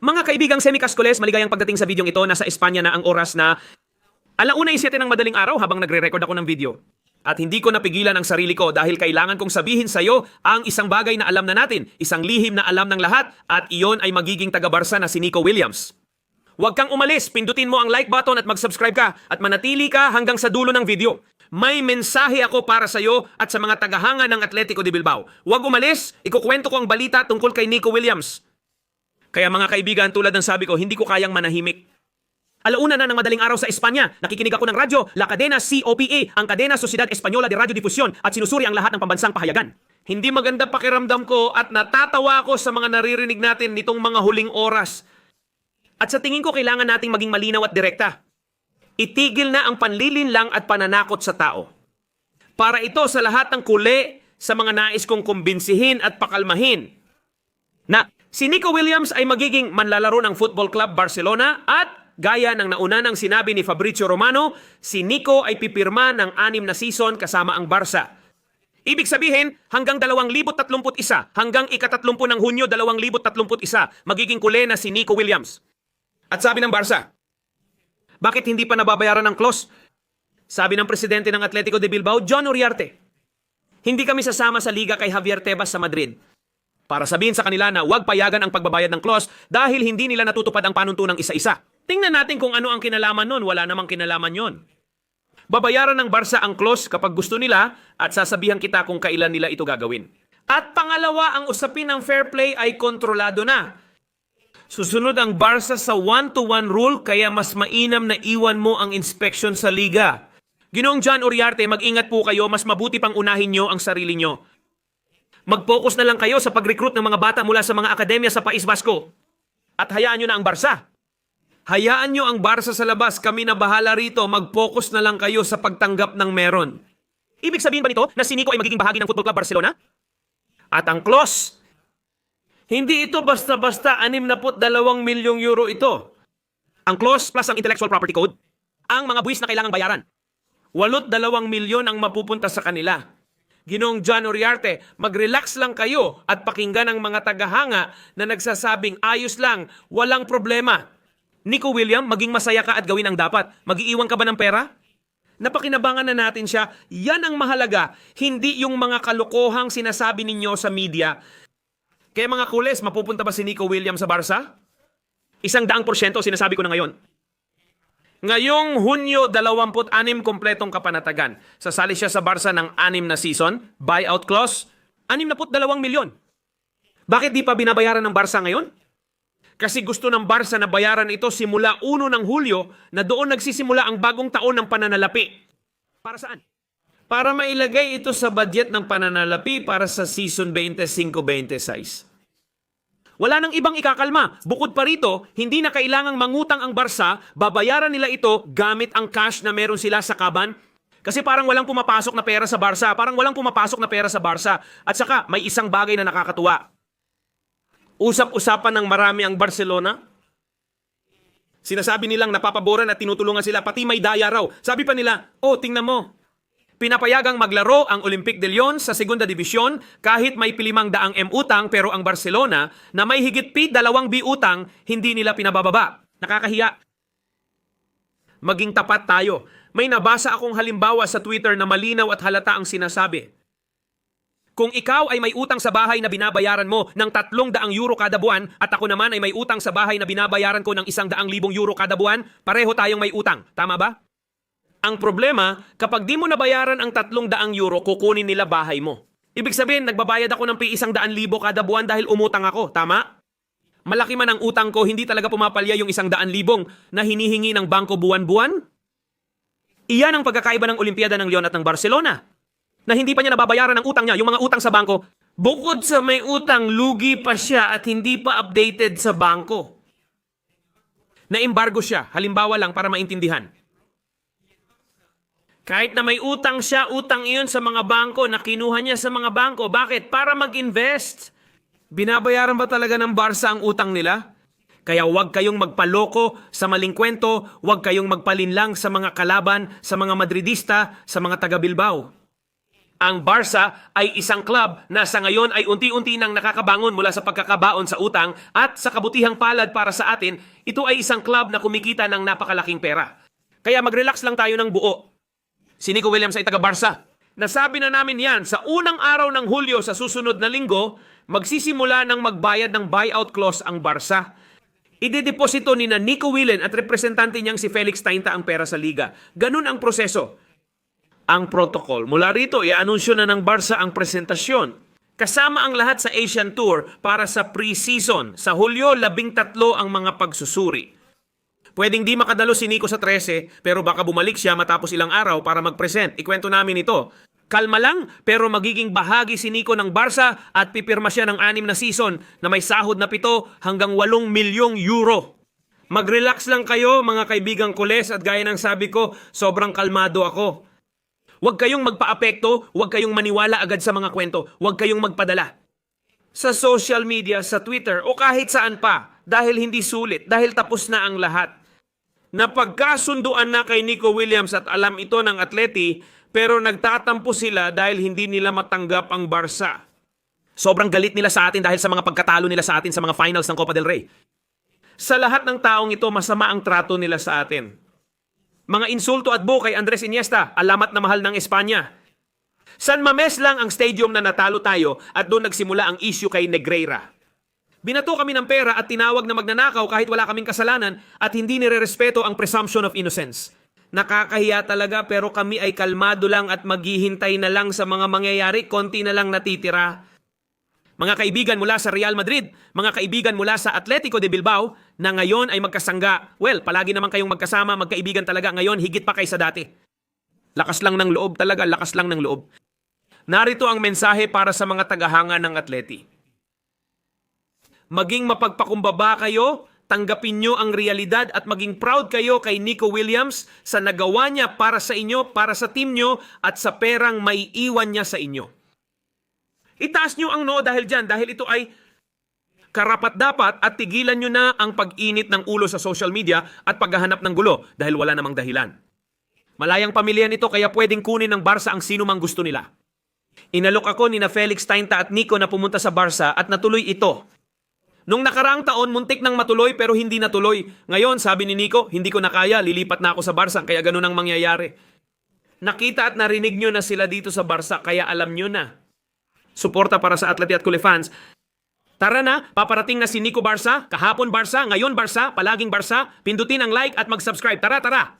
Mga kaibigang Semicascoles, maligayang pagdating sa videong ito. Nasa Espanya na ang oras na alauna isete ng madaling araw habang nagre-record ako ng video. At hindi ko napigilan ang sarili ko dahil kailangan kong sabihin sa iyo ang isang bagay na alam na natin, isang lihim na alam ng lahat, at iyon ay magiging taga-Barsa na si Nico Williams. Huwag kang umalis, pindutin mo ang like button at mag-subscribe ka at manatili ka hanggang sa dulo ng video. May mensahe ako para sa iyo at sa mga tagahanga ng Atletico de Bilbao. Huwag umalis, ikukwento ko ang balita tungkol kay Nico Williams. Kaya mga kaibigan, tulad ng sabi ko, hindi ko kayang manahimik. Alauna na ng madaling araw sa Espanya, nakikinig ako ng radyo, La Cadena COPA, ang Cadena Sociedad Española de Radiodifusión at sinusuri ang lahat ng pambansang pahayagan. Hindi maganda pakiramdam ko at natatawa ako sa mga naririnig natin nitong mga huling oras. At sa tingin ko kailangan nating maging malinaw at direkta. Itigil na ang panlilinlang at pananakot sa tao. Para ito sa lahat ng kuli sa mga nais kong kumbinsihin at pakalmahin na si Nico Williams ay magiging manlalaro ng Football Club Barcelona at gaya ng nauna ng sinabi ni Fabrizio Romano, si Nico ay pipirma ng anim na season kasama ang Barca. Ibig sabihin, hanggang 2031, hanggang ikatatlumpun ng Hunyo 2031, magiging kule na si Nico Williams. At sabi ng Barca, bakit hindi pa nababayaran ng clause? Sabi ng presidente ng Atletico de Bilbao, John Uriarte, hindi kami sasama sa liga kay Javier Tebas sa Madrid para sabihin sa kanila na huwag payagan ang pagbabayad ng clause dahil hindi nila natutupad ang panuntunang isa-isa. Tingnan natin kung ano ang kinalaman nun. Wala namang kinalaman yon. Babayaran ng Barca ang clause kapag gusto nila at sasabihan kita kung kailan nila ito gagawin. At pangalawa, ang usapin ng fair play ay kontrolado na. Susunod ang Barca sa one-to-one rule kaya mas mainam na iwan mo ang inspection sa liga. Ginoong John Uriarte, mag-ingat po kayo, mas mabuti pang unahin nyo ang sarili nyo. Mag-focus na lang kayo sa pag-recruit ng mga bata mula sa mga akademya sa Pais Basco. At hayaan nyo na ang Barca. Hayaan nyo ang Barca sa labas, kami na bahala rito, mag-focus na lang kayo sa pagtanggap ng meron. Ibig sabihin ba nito na si Nico ay magiging bahagi ng Football Club Barcelona? At ang clause, hindi ito basta-basta 62 milyong euro ito. Ang clause plus ang intellectual property code, ang mga buwis na kailangang bayaran. Walot dalawang milyon ang mapupunta sa kanila. Ginong John Uriarte, mag-relax lang kayo at pakinggan ang mga tagahanga na nagsasabing ayos lang, walang problema. Nico William, maging masaya ka at gawin ang dapat. Magiiwan ka ba ng pera? Napakinabangan na natin siya. Yan ang mahalaga, hindi yung mga kalokohang sinasabi ninyo sa media. Kaya mga kules, mapupunta ba si Nico Williams sa Barca? Isang daang porsyento, sinasabi ko na ngayon. Ngayong Hunyo 26 kompletong kapanatagan. Sasali siya sa Barca ng 6 na season, buyout clause, 62 milyon. Bakit di pa binabayaran ng Barca ngayon? Kasi gusto ng Barca na bayaran ito simula 1 ng Hulyo na doon nagsisimula ang bagong taon ng pananalapi. Para saan? Para mailagay ito sa budget ng pananalapi para sa season 25-26. Wala nang ibang ikakalma. Bukod pa rito, hindi na kailangang mangutang ang Barsa, babayaran nila ito gamit ang cash na meron sila sa kaban. Kasi parang walang pumapasok na pera sa Barsa, parang walang pumapasok na pera sa Barsa. At saka, may isang bagay na nakakatuwa. Usap-usapan ng marami ang Barcelona. Sinasabi nilang napapaboran at tinutulungan sila, pati may daya raw. Sabi pa nila, oh, tingnan mo, Pinapayagang maglaro ang Olympic de Lyon sa Segunda División kahit may pilimang daang M utang pero ang Barcelona na may higit pi dalawang B utang hindi nila pinabababa. Nakakahiya. Maging tapat tayo. May nabasa akong halimbawa sa Twitter na malinaw at halata ang sinasabi. Kung ikaw ay may utang sa bahay na binabayaran mo ng tatlong daang euro kada buwan at ako naman ay may utang sa bahay na binabayaran ko ng isang daang libong euro kada buwan, pareho tayong may utang. Tama ba? Ang problema, kapag di mo nabayaran ang tatlong daang euro, kukunin nila bahay mo. Ibig sabihin, nagbabayad ako ng pi isang daan libo kada buwan dahil umutang ako. Tama? Malaki man ang utang ko, hindi talaga pumapalya yung isang daan libong na hinihingi ng bangko buwan-buwan? Iyan ang pagkakaiba ng Olimpiada ng Lyon at ng Barcelona. Na hindi pa niya nababayaran ang utang niya, yung mga utang sa bangko. Bukod sa may utang, lugi pa siya at hindi pa updated sa bangko. Na-embargo siya, halimbawa lang para maintindihan. Kahit na may utang siya, utang iyon sa mga bangko na kinuha niya sa mga bangko. Bakit? Para mag-invest. Binabayaran ba talaga ng Barca ang utang nila? Kaya huwag kayong magpaloko sa maling kwento, huwag kayong magpalinlang sa mga kalaban, sa mga Madridista, sa mga taga Bilbao. Ang Barca ay isang club na sa ngayon ay unti-unti nang nakakabangon mula sa pagkakabaon sa utang at sa kabutihang palad para sa atin, ito ay isang club na kumikita ng napakalaking pera. Kaya mag-relax lang tayo ng buo. Si Nico Williams ay taga-Barca. Nasabi na namin yan, sa unang araw ng Hulyo sa susunod na linggo, magsisimula ng magbayad ng buyout clause ang Barca. Idedeposito ni na Nico Willen at representante niyang si Felix Tainta ang pera sa liga. Ganun ang proseso. Ang protocol. Mula rito, i-anunsyo na ng Barca ang presentasyon. Kasama ang lahat sa Asian Tour para sa pre-season. Sa Hulyo, labing tatlo ang mga pagsusuri. Pwedeng di makadalo si Nico sa 13, pero baka bumalik siya matapos ilang araw para mag-present. Ikwento namin ito. Kalma lang, pero magiging bahagi si Nico ng Barca at pipirma siya ng anim na season na may sahod na pito hanggang 8 milyong euro. Mag-relax lang kayo mga kaibigang kules at gaya ng sabi ko, sobrang kalmado ako. Huwag kayong magpa-apekto, huwag kayong maniwala agad sa mga kwento, huwag kayong magpadala. Sa social media, sa Twitter o kahit saan pa, dahil hindi sulit, dahil tapos na ang lahat. Napagkasunduan na kay Nico Williams at alam ito ng atleti, pero nagtatampo sila dahil hindi nila matanggap ang Barca. Sobrang galit nila sa atin dahil sa mga pagkatalo nila sa atin sa mga finals ng Copa del Rey. Sa lahat ng taong ito, masama ang trato nila sa atin. Mga insulto at buo kay Andres Iniesta, alamat na mahal ng Espanya. San Mames lang ang stadium na natalo tayo at doon nagsimula ang issue kay Negreira. Binato kami ng pera at tinawag na magnanakaw kahit wala kaming kasalanan at hindi nirerespeto ang presumption of innocence. Nakakahiya talaga pero kami ay kalmado lang at maghihintay na lang sa mga mangyayari, konti na lang natitira. Mga kaibigan mula sa Real Madrid, mga kaibigan mula sa Atletico de Bilbao na ngayon ay magkasangga. Well, palagi naman kayong magkasama, magkaibigan talaga ngayon, higit pa kaysa dati. Lakas lang ng loob talaga, lakas lang ng loob. Narito ang mensahe para sa mga tagahanga ng Atleti. Maging mapagpakumbaba kayo, tanggapin nyo ang realidad at maging proud kayo kay Nico Williams sa nagawa niya para sa inyo, para sa team nyo at sa perang may iwan niya sa inyo. Itaas nyo ang noo dahil dyan, dahil ito ay karapat dapat at tigilan nyo na ang pag-init ng ulo sa social media at paghahanap ng gulo dahil wala namang dahilan. Malayang pamilya nito kaya pwedeng kunin ng Barca ang sino mang gusto nila. Inalok ako ni na Felix Tainta at Nico na pumunta sa Barca at natuloy ito. Nung nakaraang taon, muntik nang matuloy pero hindi natuloy. Ngayon, sabi ni Nico, hindi ko na kaya, lilipat na ako sa Barca, kaya ganun ang mangyayari. Nakita at narinig nyo na sila dito sa Barca, kaya alam nyo na. Suporta para sa Atleti at Kule fans. Tara na, paparating na si Nico Barca, kahapon Barca, ngayon Barca, palaging Barca. Pindutin ang like at mag-subscribe. Tara, tara!